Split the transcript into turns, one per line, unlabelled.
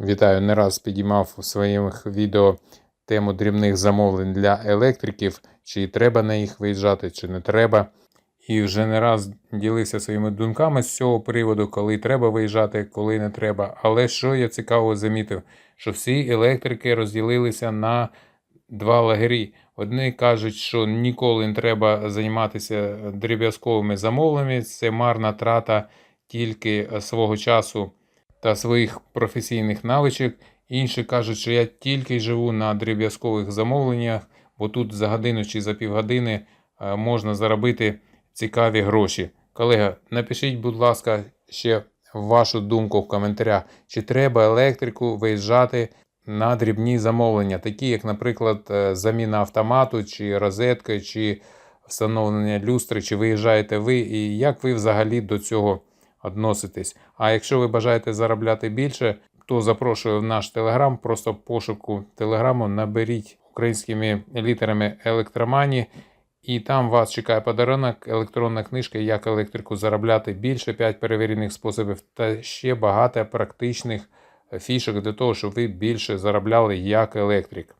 Вітаю, не раз підіймав у своїх відео тему дрібних замовлень для електриків, чи треба на їх виїжджати, чи не треба. І вже не раз ділився своїми думками з цього приводу, коли треба виїжджати, коли не треба. Але що я цікаво замітив, що всі електрики розділилися на два лагері. Одні кажуть, що ніколи не треба займатися дріб'язковими замовленнями, це марна трата тільки свого часу та своїх професійних навичок. Інші кажуть, що я тільки живу на дріб'язкових замовленнях, бо тут за годину чи за півгодини е, можна заробити цікаві гроші. Колега, напишіть, будь ласка, ще вашу думку в коментарях, чи треба електрику виїжджати на дрібні замовлення, такі як, наприклад, е, заміна автомату, чи розетки, чи встановлення люстри, чи виїжджаєте ви, і як ви взагалі до цього відноситесь. А якщо ви бажаєте заробляти більше, то запрошую в наш телеграм. Просто пошуку телеграму наберіть українськими літерами електромані, і там вас чекає подарунок, електронна книжка, як електрику заробляти більше, 5 перевірених способів та ще багато практичних фішок для того, щоб ви більше заробляли як електрик.